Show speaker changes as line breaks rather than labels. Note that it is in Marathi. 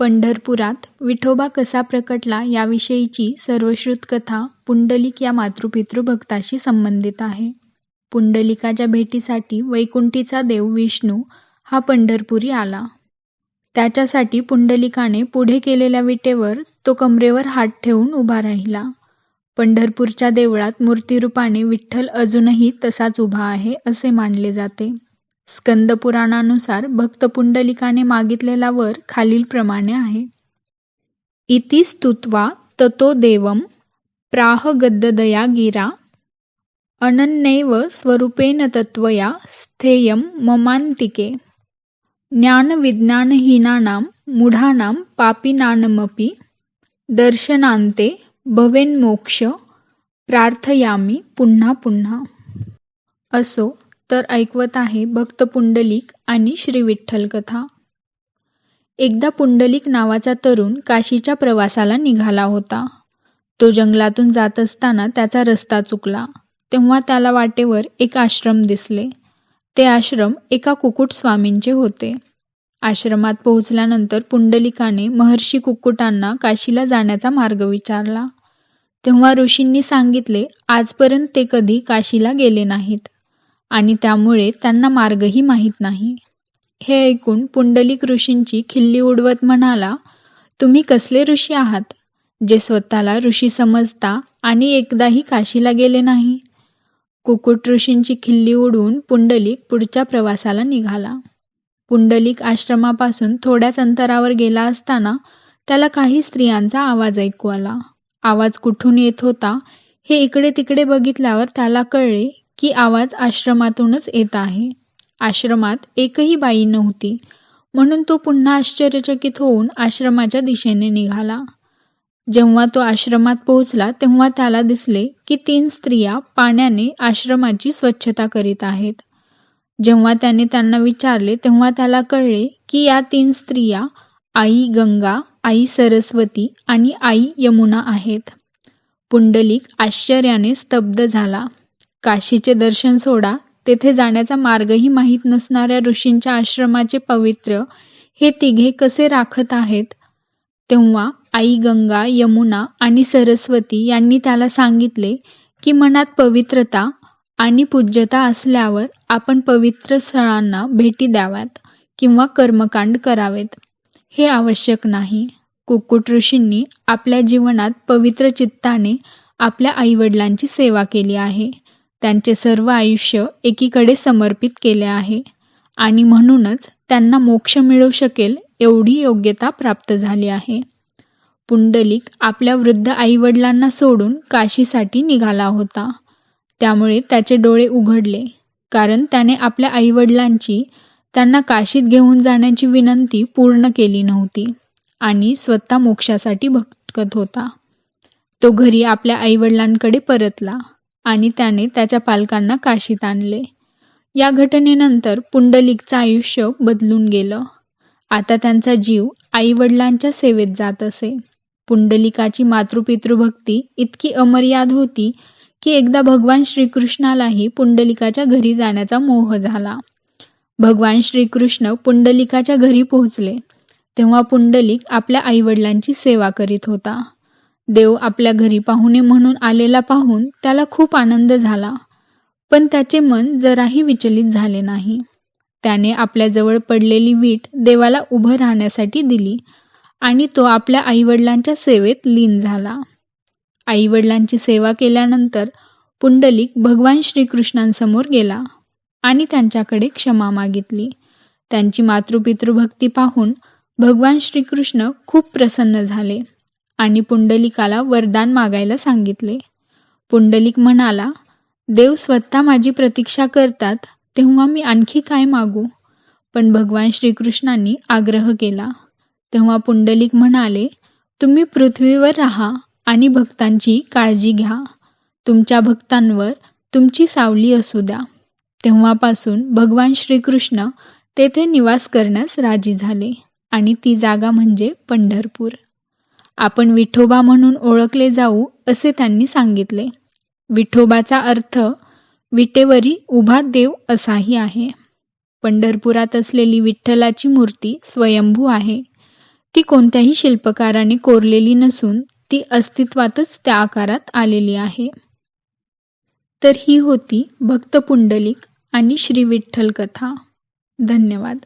पंढरपुरात विठोबा कसा प्रकटला याविषयीची सर्वश्रुत कथा पुंडलिक या मातृपितृ भक्ताशी संबंधित आहे. पुंडलिकाच्या भेटीसाठी वैकुंठीचा देव विष्णू हा पंढरपुरी आला. त्याच्यासाठी पुंडलिकाने पुढे केलेल्या विटेवर तो कमरेवर हात ठेवून उभा राहिला. पंढरपूरच्या देवळात मूर्तिरूपाने विठ्ठल अजूनही तसाच उभा आहे असे मानले जाते. स्कंदपुराणानुसार भक्त पुंडलिकाने मागितलेला वर खालीलप्रमाणे आहे. इति स्तुत्वा ततो देवं प्राह गद्गदया गिरा अनन्यैव स्वरूपेण तत्त्वया स्थेयं ममांतिके ज्ञानविज्ञानहीनानां मूढानां पापिनानमपि दर्शनान्ते भवेन्मोक्ष प्रार्थयामि पुन्हा पुन्हा. असो तर ऐकवत आहे भक्त पुंडलिक आणि श्री विठ्ठल कथा. एकदा पुंडलिक नावाचा तरुण काशीच्या प्रवासाला निघाला होता. तो जंगलातून जात असताना त्याचा रस्ता चुकला. तेव्हा त्याला वाटेवर एक आश्रम दिसले. ते आश्रम एका कुकुट स्वामींचे होते. आश्रमात पोहोचल्यानंतर पुंडलिकाने महर्षी कुक्कुटांना काशीला जाण्याचा मार्ग विचारला. तेव्हा ऋषींनी सांगितले आजपर्यंत ते कधी काशीला गेले नाहीत आणि त्यामुळे त्यांना मार्गही माहीत नाही. हे ऐकून पुंडलिक ऋषींची खिल्ली उडवत म्हणाला, तुम्ही कसले ऋषी आहात, जे स्वतःला ऋषी समजता आणि एकदाही काशीला गेले नाही? कुकुट ऋषींची खिल्ली उडवून पुंडलिक पुढच्या प्रवासाला निघाला. पुंडलिक आश्रमापासून थोड्याच अंतरावर गेला असताना त्याला काही स्त्रियांचा आवाज ऐकू आला. आवाज कुठून येत होता हे इकडे तिकडे बघितल्यावर त्याला कळले की आवाज आश्रमातूनच येत आहे. आश्रमात एकही बाई नव्हती म्हणून तो पुन्हा आश्चर्यचकित होऊन आश्रमाच्या दिशेने निघाला. जेव्हा तो आश्रमात पोहोचला तेव्हा त्याला दिसले की तीन स्त्रिया पाण्याने आश्रमाची स्वच्छता करीत आहेत. जेव्हा त्याने त्यांना विचारले तेव्हा त्याला कळले की या तीन स्त्रिया आई गंगा, आई सरस्वती आणि आई यमुना आहेत. पुंडलिक आश्चर्याने स्तब्ध झाला. काशीचे दर्शन सोडा तेथे जाण्याचा मार्गही माहीत नसणाऱ्या ऋषींच्या आश्रमाचे पवित्र हे तिघे कसे राखत आहेत? तेव्हा आई गंगा, यमुना आणि सरस्वती यांनी त्याला सांगितले की मनात पवित्रता आणि पूज्यता असल्यावर आपण पवित्र स्थळांना भेटी द्याव्यात किंवा कर्मकांड करावेत, हे आवश्यक नाही. कुक्कुट ऋषींनी आपल्या जीवनात पवित्र चित्ताने आपल्या आईवडिलांची सेवा केली आहे. त्यांचे सर्व आयुष्य एकीकडे समर्पित केले आहे आणि म्हणूनच त्यांना मोक्ष मिळू शकेल एवढी योग्यता प्राप्त झाली आहे. पुंडलिक आपल्या वृद्ध आईवडिलांना सोडून काशीसाठी निघाला होता. त्यामुळे त्याचे डोळे उघडले, कारण त्याने आपल्या आईवडिलांची त्यांना काशीत घेऊन जाण्याची विनंती पूर्ण केली नव्हती आणि स्वतः मोक्षासाठी भटकत होता. तो घरी आपल्या आईवडिलांकडे परतला आणि त्याने त्याच्या पालकांना काशीत आणले. या घटनेनंतर पुंडलिकचं आयुष्य बदलून गेलं. आता त्यांचा जीव आईवडिलांच्या सेवेत जात असे. पुंडलिकाची मातृपितृभक्ती इतकी अमर्याद होती की एकदा भगवान श्रीकृष्णालाही पुंडलिकाच्या घरी जाण्याचा मोह झाला. भगवान श्रीकृष्ण पुंडलिकाच्या घरी पोहोचले तेव्हा पुंडलिक आपल्या आईवडिलांची सेवा करीत होता. देव आपल्या घरी पाहुणे म्हणून आलेला पाहून त्याला खूप आनंद झाला. पण त्याचे मन जराही विचलित झाले नाही. त्याने आपल्याजवळ पडलेली वीट देवाला उभं राहण्यासाठी दिली आणि तो आपल्या आईवडिलांच्या सेवेत लीन झाला. आईवडिलांची सेवा केल्यानंतर पुंडलिक भगवान श्रीकृष्णांसमोर गेला आणि त्यांच्याकडे क्षमा मागितली. त्यांची मातृपितृभक्ती पाहून भगवान श्रीकृष्ण खूप प्रसन्न झाले आणि पुंडलिकाला वरदान मागायला सांगितले. पुंडलिक म्हणाला, देव स्वतः माझी प्रतीक्षा करतात तेव्हा मी आणखी काय मागू? पण भगवान श्रीकृष्णांनी आग्रह केला. तेव्हा पुंडलिक म्हणाले, तुम्ही पृथ्वीवर राहा आणि भक्तांची काळजी घ्या. तुमच्या भक्तांवर तुमची सावली असू द्या. तेव्हापासून भगवान श्रीकृष्ण तेथे निवास करण्यास राजी झाले आणि ती जागा म्हणजे पंढरपूर. आपण विठोबा म्हणून ओळखले जाऊ असे त्यांनी सांगितले. विठोबाचा अर्थ विटेवरी उभा देव असाही आहे. पंढरपुरात असलेली विठ्ठलाची मूर्ती स्वयंभू आहे. ती कोणत्याही शिल्पकाराने कोरलेली नसून ती अस्तित्वातच त्या आकारात आलेली आहे तर ही होती भक्त पुंडलिक आणि श्री विठ्ठल कथा धन्यवाद